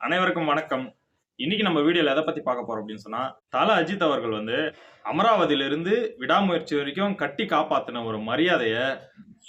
அனைவருக்கும் வணக்கம். இன்னைக்கு நம்ம வீடியோல எதை பத்தி பார்க்க போறோம் அப்படின்னு சொன்னா தல அஜித் அவர்கள் வந்து அமராவதியிலிருந்து விடாமுயற்சி வரைக்கும் கட்டி காப்பாத்தின ஒரு மரியாதைய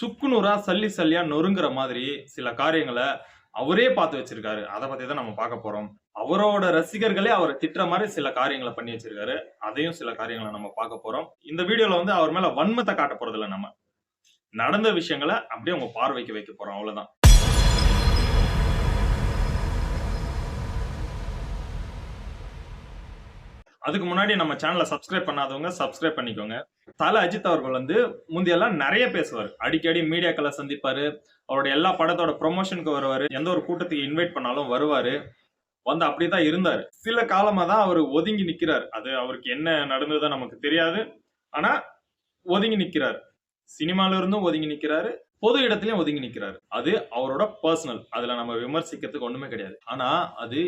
சுக்குநூறா சல்லி சல்லியா நொறுங்குற மாதிரி சில காரியங்களை அவரே பார்த்து வச்சிருக்காரு. அதை பத்தி தான் நம்ம பார்க்க போறோம். அவரோட ரசிகர்களே அவரை திட்டுற மாதிரி சில காரியங்களை பண்ணி வச்சிருக்காரு. அதையும் சில காரியங்களை நம்ம பார்க்க போறோம். இந்த வீடியோல வந்து அவர் மேல வன்மத்தை காட்ட போறது நம்ம. நடந்த விஷயங்களை அப்படியே உங்க பார்வைக்கு வைக்க போறோம். அவ்வளவுதான். அதுக்கு முன்னாடி நம்ம சேனலை சப்ஸ்கிரைப் பண்ணாதவங்க சப்ஸ்கிரைப் பண்ணிக்கோங்க. தல அஜித் அவர்கள் வந்து முந்தையெல்லாம் நிறைய பேசுவார். அடிக்கடி மீடியாக்களை சந்திப்பாரு. அவருடைய எல்லா படத்தோட ப்ரொமோஷனுக்கு வருவாரு. எந்த ஒரு கூட்டத்துக்கு இன்வைட் பண்ணாலும் வருவார். வந்து அப்படிதான் இருந்தார். சில காலமாக தான் அவர் ஒதுங்கி நிற்கிறார் அது அவருக்கு என்ன நடந்ததோ நமக்கு தெரியாது. ஆனால் ஒதுங்கி நிற்கிறார் சினிமால இருந்தும் ஒதுங்கி நிற்கிறாரு பொது இடத்துலயும் ஒதுங்கி நிற்கிறாரு அது அவரோட பர்சனல் அதுல நம்ம விமர்சிக்கிறதுக்கு ஒண்ணுமே கிடையாது. ஆனா அது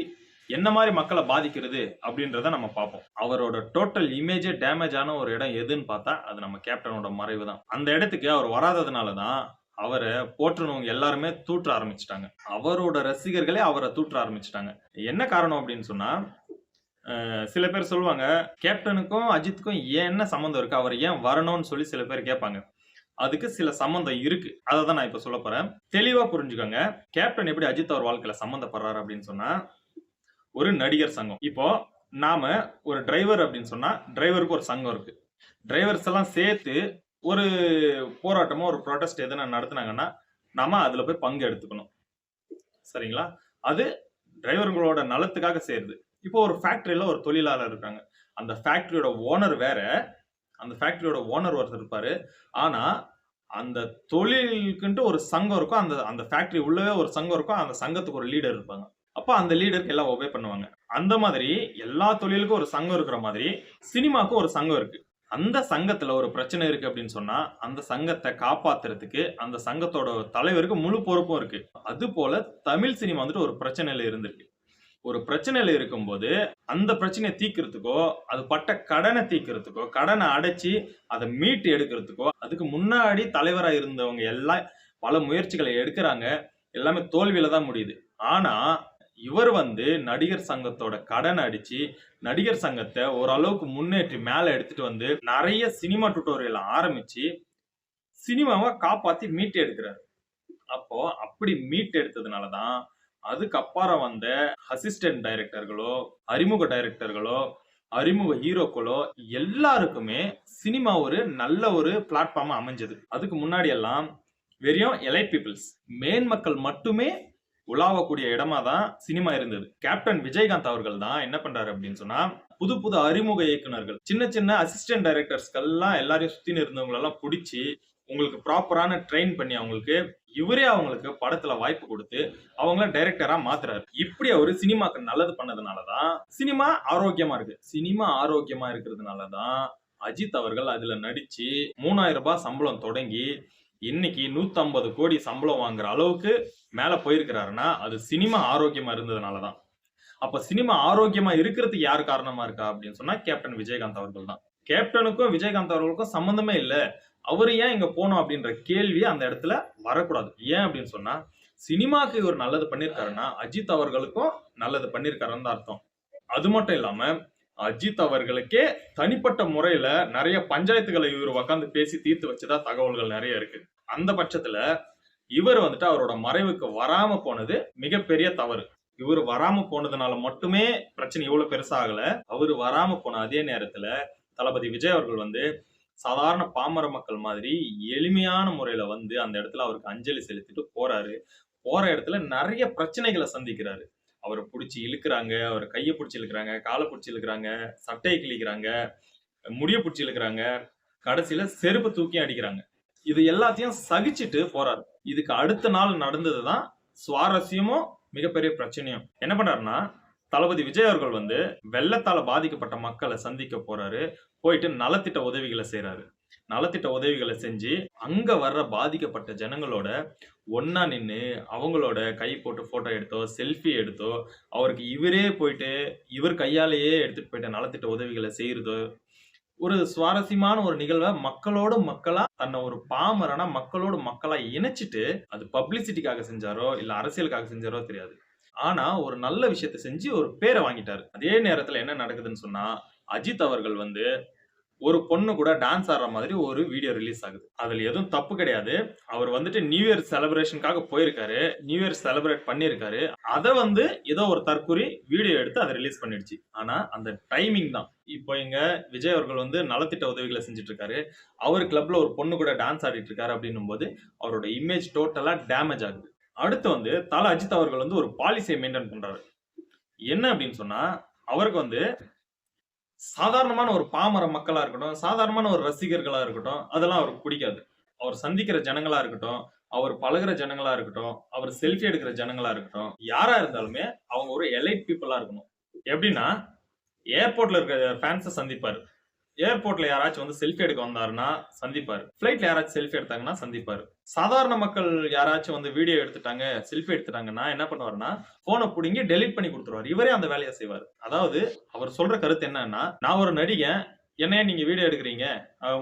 என்ன மாதிரி மக்களை பாதிக்கிறது அப்படின்றத நம்ம பார்ப்போம். அவரோட டோட்டல் இமேஜே டேமேஜ் ஆன ஒரு இடம் எதுன்னு பார்த்தா அது நம்ம கேப்டனோட மறைவு தான். அந்த இடத்துக்கு அவர் வராததுனால தான் அவரை போற்றுனவங்க எல்லாருமே தூற்ற ஆரம்பிச்சிட்டாங்க. அவரோட ரசிகர்களே அவரை தூற்ற ஆரம்பிச்சிட்டாங்க. என்ன காரணம் அப்படின்னு சொன்னா சில பேர் சொல்லுவாங்க கேப்டனுக்கும் அஜித்துக்கும் ஏன் என்ன சம்மந்தம் இருக்கு? அவர் ஏன் வரணும்னு சொல்லி சில பேர் கேட்பாங்க. அதுக்கு சில சம்மந்தம் இருக்கு. அதை தான் நான் இப்ப சொல்ல போறேன். தெளிவா புரிஞ்சுக்கோங்க கேப்டன் எப்படி அஜித் அவர் வாழ்க்கையில சம்மந்தப்படுறாரு அப்படின்னு சொன்னா ஒரு நடிகர் சங்கம். இப்போ நாம ஒரு டிரைவர் அப்படின்னு சொன்னா டிரைவருக்கு ஒரு சங்கம் இருக்கு. டிரைவர்ஸ் எல்லாம் சேர்த்து ஒரு போராட்டமோ ஒரு ப்ரொடெஸ்ட் எதனா நடத்துனாங்கன்னா நாம அதுல போய் பங்கு எடுத்துக்கணும். சரிங்களா? அது டிரைவர்களோட நலத்துக்காக சேருது. இப்போ ஒரு ஃபேக்டரியில ஒரு தொழிலாளர் இருக்காங்க. அந்த ஃபேக்டரியோட ஓனர் வேற அந்த ஃபேக்டரியோட ஓனர் ஒருத்தர் இருப்பாரு. ஆனா அந்த தொழிலுக்குன்ட்டு ஒரு சங்கம் இருக்கும் அந்த அந்த ஃபேக்டரி உள்ளவே ஒரு சங்கம் இருக்கும் அந்த சங்கத்துக்கு ஒரு லீடர் இருப்பாங்க. அப்ப அந்த லீடருக்கு எல்லாம் ஒபே பண்ணுவாங்க. அந்த மாதிரி எல்லா தொழிலுக்கும் ஒரு சங்கம் இருக்கிற மாதிரி சினிமாக்கும் ஒரு சங்கம் இருக்கு. அந்த சங்கத்துல ஒரு பிரச்சனை இருக்கு அப்படின்னு சொன்னா அந்த சங்கத்தை காப்பாத்துறதுக்கு அந்த சங்கத்தோட தலைவருக்கு முழு பொறுப்பும் இருக்கு. அது போல தமிழ் சினிமா வந்துட்டு ஒரு பிரச்சனையில இருந்திருக்கு. ஒரு பிரச்சனையில இருக்கும்போது அந்த பிரச்சனையை தீக்கிறதுக்கோ அது பட்ட கடனை தீக்கிறதுக்கோ கடனை அடைச்சி அதை மீட்டு எடுக்கிறதுக்கோ அதுக்கு முன்னாடி தலைவராக இருந்தவங்க எல்லாம் பல முயற்சிகளை எடுக்கிறாங்க. எல்லாமே தோல்வியில தான் முடியுது. ஆனா இவர் வந்து நடிகர் சங்கத்தோட கடன் அடிச்சு நடிகர் சங்கத்தை ஓரளவுக்கு முன்னேற்றி மேல எடுத்துட்டு வந்து நிறைய சினிமா டுட்டோரியல் ஆரம்பிச்சு சினிமாவை காப்பாத்தி மீட் எடுக்கிறாரு. அப்போ அப்படி மீட்டு எடுத்ததுனாலதான் அதுக்கப்புறம் வந்த அசிஸ்டன்ட் டைரக்டர்களோ அறிமுக டைரக்டர்களோ அறிமுக ஹீரோக்களோ எல்லாருக்குமே சினிமா ஒரு நல்ல ஒரு பிளாட்ஃபார்மா அமைஞ்சது. அதுக்கு முன்னாடி எல்லாம் வெறும் எலைட் பீப்புள்ஸ் மேன் மக்கள் மட்டுமே உலாவக்கூடிய இடமா தான் சினிமா இருந்தது. கேப்டன் விஜயகாந்த் அவர்கள் தான் என்ன பண்றாரு அப்படின்னு சொன்னா புது புது அறிமுக இயக்குனர்கள் சின்ன சின்ன அசிஸ்டன்ட் டைரக்டர்ஸ்கெல்லாம் எல்லாரையும் சுத்தின்னு இருந்தவங்களெல்லாம் பிடிச்சி உங்களுக்கு ப்ராப்பரான ட்ரெயின் பண்ணி அவங்களுக்கு இவரே அவங்களுக்கு படத்துல வாய்ப்பு கொடுத்து அவங்கள டைரக்டரா மாத்துறாரு. இப்படி அவரு சினிமாக்கு நல்லது பண்ணதுனாலதான் சினிமா ஆரோக்கியமா இருக்கு. சினிமா ஆரோக்கியமா இருக்கிறதுனாலதான் அஜித் அவர்கள் அதுல நடிச்சு மூணாயிரம் ரூபாய் சம்பளம் தொடங்கி இன்னைக்கு 150 கோடி சம்பளம் வாங்குற அளவுக்கு மேல போயிருக்கிறாருன்னா அது சினிமா ஆரோக்கியமா இருந்ததுனாலதான். அப்ப சினிமா ஆரோக்கியமா இருக்கிறதுக்கு யார் காரணமா இருக்கா அப்படின்னு சொன்னா கேப்டன் விஜயகாந்த் அவர்கள் தான். கேப்டனுக்கும் விஜயகாந்த் அவர்களுக்கும் சம்பந்தமே இல்லை. அவர் ஏன் இங்க போனோம் அப்படின்ற கேள்வி அந்த இடத்துல வரக்கூடாது. ஏன் அப்படின்னு சொன்னா சினிமாக்கு இவர் நல்லது பண்ணிருக்காருன்னா அஜித் அவர்களுக்கும் நல்லது பண்ணிருக்காருன்னு தான் அர்த்தம். அது மட்டும் இல்லாம அஜித் அவர்களுக்கே தனிப்பட்ட முறையில நிறைய பஞ்சாயத்துகளை இவர் உட்காந்து பேசி தீர்த்து வச்சதா தகவல்கள் நிறைய இருக்கு. அந்த பட்சத்துல இவர் வந்துட்டு அவரோட மறைவுக்கு வராம போனது மிகப்பெரிய தவறு. இவர் வராம போனதுனால மட்டுமே பிரச்சனை இவ்வளவு பெருசாகல அவர் வராம போன அதே நேரத்துல தளபதி விஜய் அவர்கள் வந்து சாதாரண பாமர மக்கள் மாதிரி எளிமையான முறையில வந்து அந்த இடத்துல அவருக்கு அஞ்சலி செலுத்திட்டு போறாரு. போற இடத்துல நிறைய பிரச்சனைகளை சந்திக்கிறாரு. அவரை பிடிச்சி இழுக்கிறாங்க அவர் கையை பிடிச்சி இழுக்கிறாங்க காலை பிடிச்சி இழுக்கிறாங்க சட்டையை கிழிக்கிறாங்க முடிய பிடிச்சி இழுக்கிறாங்க கடைசியில செருப்பு தூக்கி அடிக்கிறாங்க. இது எல்லாத்தையும் சகிச்சுட்டு போறாரு. இதுக்கு அடுத்த நாள் நடந்ததுதான் சுவாரஸ்யமும் மிகப்பெரிய பிரச்சனையும் என்ன பண்றாருன்னா தளபதி விஜய் அவர்கள் வந்து வெள்ளத்தால பாதிக்கப்பட்ட மக்களை சந்திக்க போறாரு போயிட்டு நலத்திட்ட உதவிகளை செய்யறாரு நலத்திட்ட உதவிகளை செஞ்சு அங்க வர்ற பாதிக்கப்பட்ட ஜனங்களோட ஒன்னா நின்று அவங்களோட கை போட்டு போட்டோ எடுத்தோ செல்ஃபி எடுத்தோ அவருக்கு இவரே போயிட்டு இவர் கையாலேயே எடுத்துட்டு போயிட்டு நலத்திட்ட உதவிகளை செய்யறதோ ஒரு சுவாரஸ்யமான ஒரு நிகழ்வை மக்களோட மக்களா தன்னை ஒரு பாமரனா மக்களோட மக்களா இணைச்சிட்டு அது பப்ளிசிட்டிக்காக செஞ்சாரோ இல்ல அரசியலுக்காக செஞ்சாரோ தெரியாது. ஆனா ஒரு நல்ல விஷயத்த செஞ்சு ஒரு பேரை வாங்கிட்டாரு. அதே நேரத்துல என்ன நடக்குதுன்னு சொன்னா அஜித் அவர்கள் வந்து ஒரு பொண்ணு கூட டான்ஸ் ஆடுற மாதிரி ஒரு வீடியோ ரிலீஸ் ஆகுது. அதுல எதுவும் தப்பு கிடையாது. அவர் வந்துட்டு நியூ இயர் செலிப்ரேஷனுக்காக போயிருக்காரு. நியூ இயர் செலிப்ரேட் பண்ணியிருக்காரு. அதை வந்து ஏதோ ஒரு தற்கூறி வீடியோ எடுத்து அதை ரிலீஸ் பண்ணிடுச்சு. ஆனா அந்த டைமிங் தான். இப்போ இங்க விஜய் அவர்கள் வந்து நலத்திட்ட உதவிகளை செஞ்சுட்டு இருக்காரு அவர் கிளப்ல ஒரு பொண்ணு கூட டான்ஸ் ஆடிட்டு இருக்காரு அப்படின்னும் போது அவரோட இமேஜ் டோட்டலா டேமேஜ் ஆகுது. அடுத்து வந்து தல அஜித் அவர்கள் வந்து ஒரு பாலிசியை மெயின்டைன் பண்றாரு. என்ன அப்படின்னு சொன்னா அவருக்கு வந்து சாதாரணமான ஒரு பாமர மக்களா இருக்கட்டும் சாதாரணமான ஒரு ரசிகர்களா இருக்கட்டும் அதெல்லாம் அவருக்கு பிடிக்காது. அவர் சந்திக்கிற ஜனங்களா இருக்கட்டும் அவர் பழகுற ஜனங்களா இருக்கட்டும் அவர் செல்ஃபி எடுக்கிற ஜனங்களா இருக்கட்டும் யாரா இருந்தாலுமே அவங்க ஒரு எலைட் பீப்புளா இருக்கணும். எப்படின்னா ஏர்போர்ட்ல இருக்கிற ஃபேன்ஸை சந்திப்பாரு. ஏர்போர்ட்ல யாராச்சும் வந்து செல்ஃபி எடுக்க வந்தாருன்னா சந்திப்பாரு. ஃபிளைட்ல யாராச்சும் செல்ஃபி எடுத்தாங்கன்னா சந்திப்பாரு. சாதாரண மக்கள் யாராச்சும் வந்து வீடியோ எடுத்துட்டாங்க செல்ஃபி எடுத்துட்டாங்கன்னா என்ன பண்ணுவாருன்னா போனை பிடுங்கி டெலிட் பண்ணி கொடுத்துருவாரு. இவரே அந்த வேலையை செய்வார். அதாவது அவர் சொல்ற கருத்து என்னன்னா நான் ஒரு நடிகன் என்னைய நீங்க வீடியோ எடுக்கிறீங்க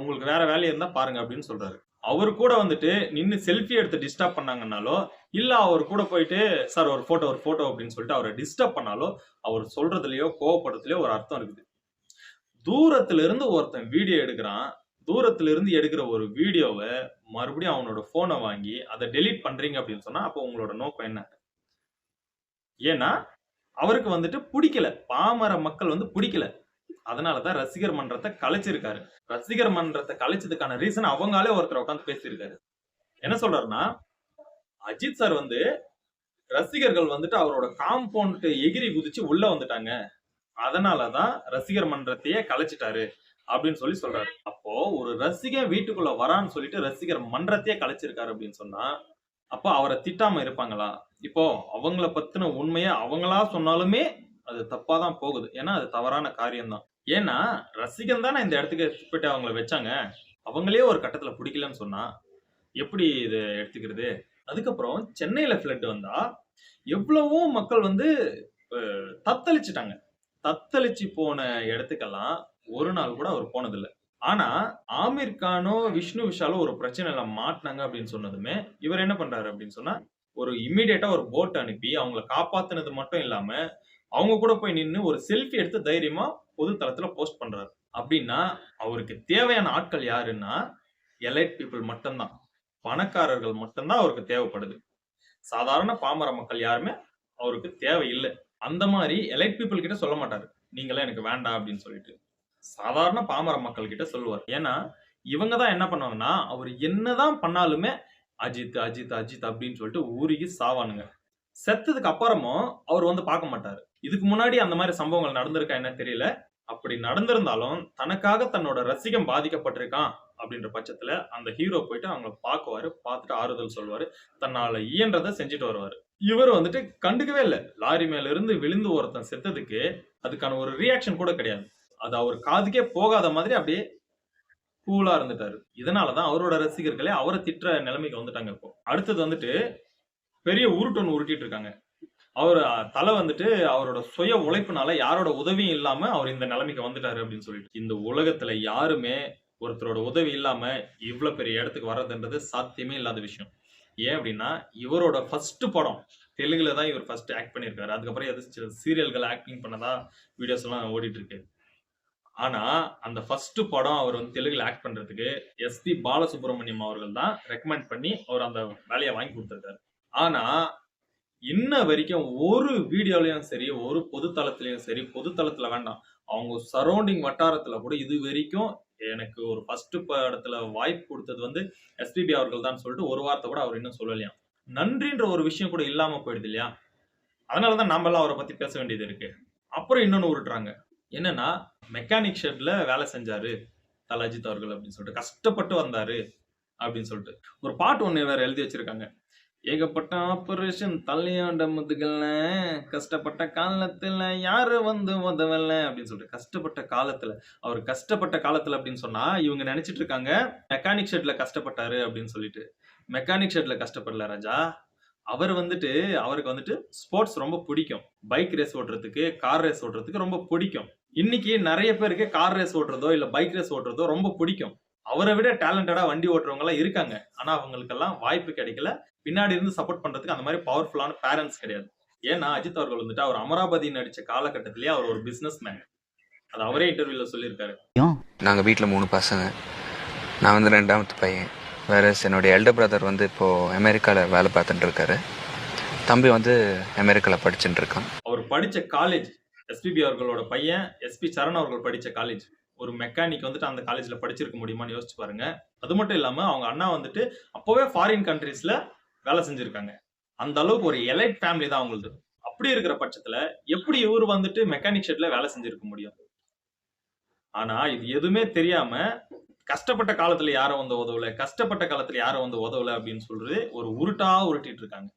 உங்களுக்கு வேற வேலை இருந்தா பாருங்க அப்படின்னு சொல்றாரு. அவர் கூட வந்துட்டு நின்னு செல்ஃபி எடுத்து டிஸ்டர்ப் பண்ணாங்கன்னாலோ இல்ல அவர் கூட போயிட்டு சார் ஒரு போட்டோ ஒரு போட்டோ அப்படின்னு சொல்லிட்டு அவரை டிஸ்டர்ப் பண்ணாலோ அவர் சொல்றதுலயோ கோவப்படுறதுலயோ ஒரு அர்த்தம் இருக்குது. தூரத்துல இருந்து ஒருத்தன் வீடியோ எடுக்கிறான். தூரத்துல இருந்து எடுக்கிற ஒரு வீடியோவை மறுபடியும் அவனோட போனை வாங்கி அதை டெலீட் பண்றீங்க அப்படின்னு சொன்னா அப்போ உங்களோட நோக்கம் என்ன? ஏன்னா அவருக்கு வந்துட்டு பிடிக்கல. பாமர மக்கள் வந்து பிடிக்கல. அதனாலதான் ரசிகர் மன்றத்தை கலைச்சிருக்காரு. ரசிகர் மன்றத்தை கலைச்சதுக்கான ரீசன் அவங்களே ஒருத்தர் உட்காந்து பேசியிருக்காரு. என்ன சொல்றாருன்னா அஜித் சார் வந்து ரசிகர்கள் வந்துட்டு அவரோட காம்பவுண்ட் எகிரி குதிச்சு உள்ள வந்துட்டாங்க. அதனாலதான் ரசிகர் மன்றத்தையே கலைச்சிட்டாரு அப்படின்னு சொல்லி சொல்றாரு. அப்போ ஒரு ரசிகன் வீட்டுக்குள்ள வரான்னு சொல்லிட்டு ரசிகர் மன்றத்தையே கலைச்சிருக்காரு அப்படின்னு சொன்னா அப்போ அவரை திட்டாம இருப்பாங்களா? இப்போ அவங்கள பத்தின உண்மையை அவங்களா சொன்னாலுமே அது தப்பா தான் போகுது. ஏன்னா அது தவறான காரியம்தான். ஏன்னா ரசிகன் தானே இந்த இடத்துக்கு போயிட்டு அவங்கள வச்சாங்க. அவங்களே ஒரு கட்டத்துல பிடிக்கலன்னு சொன்னா எப்படி இது எடுத்துக்கிறது? அதுக்கப்புறம் சென்னையில ஃபிளட் வந்தா எவ்வளவோ மக்கள் வந்து தத்தளிச்சிட்டாங்க. தத்தளிச்சு போன இடத்துக்கெல்லாம் ஒரு நாள் கூட அவர் போனதில்ல. ஆனா ஆமீர் கானோ விஷ்ணு விஷாலோ ஒரு பிரச்சனையில மாட்டினாங்க அப்படின்னு சொன்னதுமே இவர் என்ன பண்றாரு அப்படின்னு சொன்னா ஒரு இம்மிடியேட்டா ஒரு போட் அனுப்பி அவங்கள காப்பாத்தினது மட்டும் இல்லாம அவங்க கூட போய் நின்று ஒரு செல்ஃபி எடுத்து தைரியமா பொது தளத்துல போஸ்ட் பண்றாரு. அப்படின்னா அவருக்கு தேவையான ஆட்கள் யாருன்னா எலைட் பீப்புள் மட்டும்தான். பணக்காரர்கள் மட்டும்தான் அவருக்கு தேவைப்படுது. சாதாரண பாமர மக்கள் யாருமே அவருக்கு தேவையில்லை. அந்த மாதிரி எலைட் பீப்புள் கிட்ட சொல்ல மாட்டாரு. நீங்களாம் எனக்கு வேண்டாம் அப்படின்னு சொல்லிட்டு. சாதாரண பாமர மக்கள் கிட்ட சொல்லுவார். ஏன்னா இவங்க தான் என்ன பண்ணுவாங்கன்னா அவர் என்னதான் பண்ணாலுமே அஜித் அஜித் அஜித் அப்படின்னு சொல்லிட்டு ஊருகி சாவானுங்க. செத்ததுக்கு அப்புறமும் அவர் வந்து பார்க்க மாட்டாரு. இதுக்கு முன்னாடி அந்த மாதிரி சம்பவங்கள் நடந்திருக்கா என்ன தெரியல. அப்படி நடந்திருந்தாலும் தனக்காக தன்னோட ரசிகம் பாதிக்கப்பட்டிருக்கான் அப்படின்ற பட்சத்துல அந்த ஹீரோ போயிட்டு அவங்கள பார்க்குவாரு பார்த்துட்டு ஆறுதல் சொல்லுவாரு. தன்னால இயன்றதை செஞ்சுட்டு வருவாரு. இவர் வந்துட்டு கண்டுக்கவே இல்லை. லாரி மேல இருந்து விழுந்து ஒருத்தன் செத்ததுக்கு அதுக்கான ஒரு ரியாக்ஷன் கூட கிடையாது. அது அவர் காதுக்கே போகாத மாதிரி அப்படியே கூலா இருந்துட்டாரு. இதனாலதான் அவரோட ரசிகர்களே அவரை திட்டுற நிலைமைக்கு வந்துட்டாங்க இப்போ. அடுத்தது வந்துட்டு பெரிய உருட்டொன்னு உருட்டிட்டு இருக்காங்க. அவர் தலை வந்துட்டு அவரோட சுய உழைப்புனால யாரோட உதவியும் இல்லாம அவர் இந்த நிலைமைக்கு வந்துட்டாரு அப்படின்னு சொல்லிட்டு. இந்த உலகத்துல யாருமே ஒருத்தரோட உதவி இல்லாம இவ்வளவு பெரிய இடத்துக்கு வர்றதுன்றது சாத்தியமே இல்லாத விஷயம். ஏன் அப்படின்னா இவரோட ஃபர்ஸ்ட் படம் தெலுங்குல தான் இவர் ஃபர்ஸ்ட் ஆக்ட் பண்ணியிருக்காரு. அதுக்கப்புறம் எது சீரியல்கள் ஆக்டிங் பண்ணதா வீடியோஸ் எல்லாம் ஓடிட்டு இருக்கு ஆனா அந்த ஃபர்ஸ்ட் படம் அவர் வந்து தெலுங்குல ஆக்ட் பண்றதுக்கு எஸ்பி பாலசுப்ரமணியம் அவர்கள் தான் ரெக்கமெண்ட் பண்ணி அவர் அந்த வேலையை வாங்கி கொடுத்துருக்காரு. ஆனா இன்ன வரைக்கும் ஒரு வீடியோலையும் சரி ஒரு பொது தளத்திலயும் சரி பொது தளத்துல வேண்டாம். அவங்க சரௌண்டிங் வட்டாரத்துல கூட இது வரைக்கும் எனக்கு ஒரு ஃபர்ஸ்ட் படத்துல வாய்ப்பு கொடுத்தது வந்து எஸ்பிபி அவர்கள் தான் சொல்லிட்டு ஒரு வார்த்தை கூட அவர் இன்னும் சொல்லலையாம் நன்றின்ற ஒரு விஷயம் கூட இல்லாம போயிடுது இல்லையா? அதனால தான் நம்மளாம் அவரை பத்தி பேச வேண்டியது இருக்கு. அப்புறம் இன்னொன்னு உருட்டுறாங்க. என்னன்னா மெக்கானிக் ஷெட்ல வேலை செஞ்சாரு தல அஜித் அவர்கள் அப்படின்னு சொல்லிட்டு. கஷ்டப்பட்டு வந்தாரு அப்படின்னு சொல்லிட்டு. ஒரு பாட்டு ஒன்று வேற எழுதி வச்சிருக்காங்க. ஏகப்பட்ட ஆபரேஷன் தலையாண்ட முதுகல்ல கஷ்டப்பட்ட காலத்துல யாரு வந்து உதவல அப்படின்னு சொல்லிட்டு கஷ்டப்பட்ட காலத்துல. அவர் கஷ்டப்பட்ட காலத்துல அப்படின்னு சொன்னா இவங்க நினைச்சிட்டு இருக்காங்க மெக்கானிக் ஷெட்ல கஷ்டப்பட்டாரு அப்படின்னு சொல்லிட்டு. மெக்கானிக் ஷெட்ல கஷ்டப்படல ராஜா. அவர் வந்துட்டு அவருக்கு வந்துட்டு ஸ்போர்ட்ஸ் ரொம்ப பிடிக்கும். பைக் ரேஸ் ஓட்டுறதுக்கு கார் ரேஸ் ஓட்டுறதுக்கு ரொம்ப பிடிக்கும். இன்னைக்கு நிறைய பேருக்கு கார் ரேஸ் ஓட்டுறதோ இல்ல பைக் ரேஸ் ஓட்டுறதோ ரொம்ப பிடிக்கும். அவரை விட டேலண்டடா வண்டி ஓட்டுறவங்க எல்லாம் இருக்காங்க. ஆனா அவங்களுக்கெல்லாம் வாய்ப்பு கிடைக்கல. பின்னாடி இருந்து சப்போர்ட் பண்றதுக்கு அந்த மாதிரி பவர்ஃபுல்லான பேரண்ட்ஸ் கிடையாது. ஏன்னா அஜித் அவர்கள் வந்துட்டு அவர் அமராவதி நடிச்ச காலகட்டத்திலேயே அவர் ஒரு பிசினஸ் மேன் அது அவரே இன்டர்வியூல சொல்லியிருக்காரு. நாங்கள் வீட்டில் மூணு பசங்க. நான் வந்து ரெண்டாவது பையன். வேற என்னுடைய எல்டர் பிரதர் வந்து இப்போது அமெரிக்காவில் வேலை பார்த்துட்டு இருக்காரு. தம்பி வந்து அமெரிக்காவில் படிச்சுட்டு இருக்கான். அவர் படிச்ச காலேஜ் எஸ்பிபி அவர்களோட பையன் எஸ்பி சரண் அவர்கள் படிச்ச காலேஜ் ஒரு மெக்கானிக் வந்துட்டு அந்த காலேஜில் படிச்சிருக்க முடியுமான்னு யோசிச்சு பாருங்க. அது மட்டும் இல்லாமல் அவங்க அண்ணா வந்துட்டு அப்போவே ஃபாரின் கண்ட்ரீஸில் வேலை செஞ்சுருக்காங்க. அந்த அளவுக்கு ஒரு எலைட் ஃபேமிலி தான் அவங்களுக்கு அப்படி இருக்கிற பட்சத்தில் எப்படி இவர் வந்துட்டு மெக்கானிக் ஷெட்ல வேலை செஞ்சிருக்க முடியும்? ஆனா இது எதுவுமே தெரியாம கஷ்டப்பட்ட காலத்துல யாரும் வந்து உதவல கஷ்டப்பட்ட காலத்துல யாரும் வந்து உதவல அப்படின்னு சொல்றது ஒரு உருட்டா உருட்டிட்டு இருக்காங்க.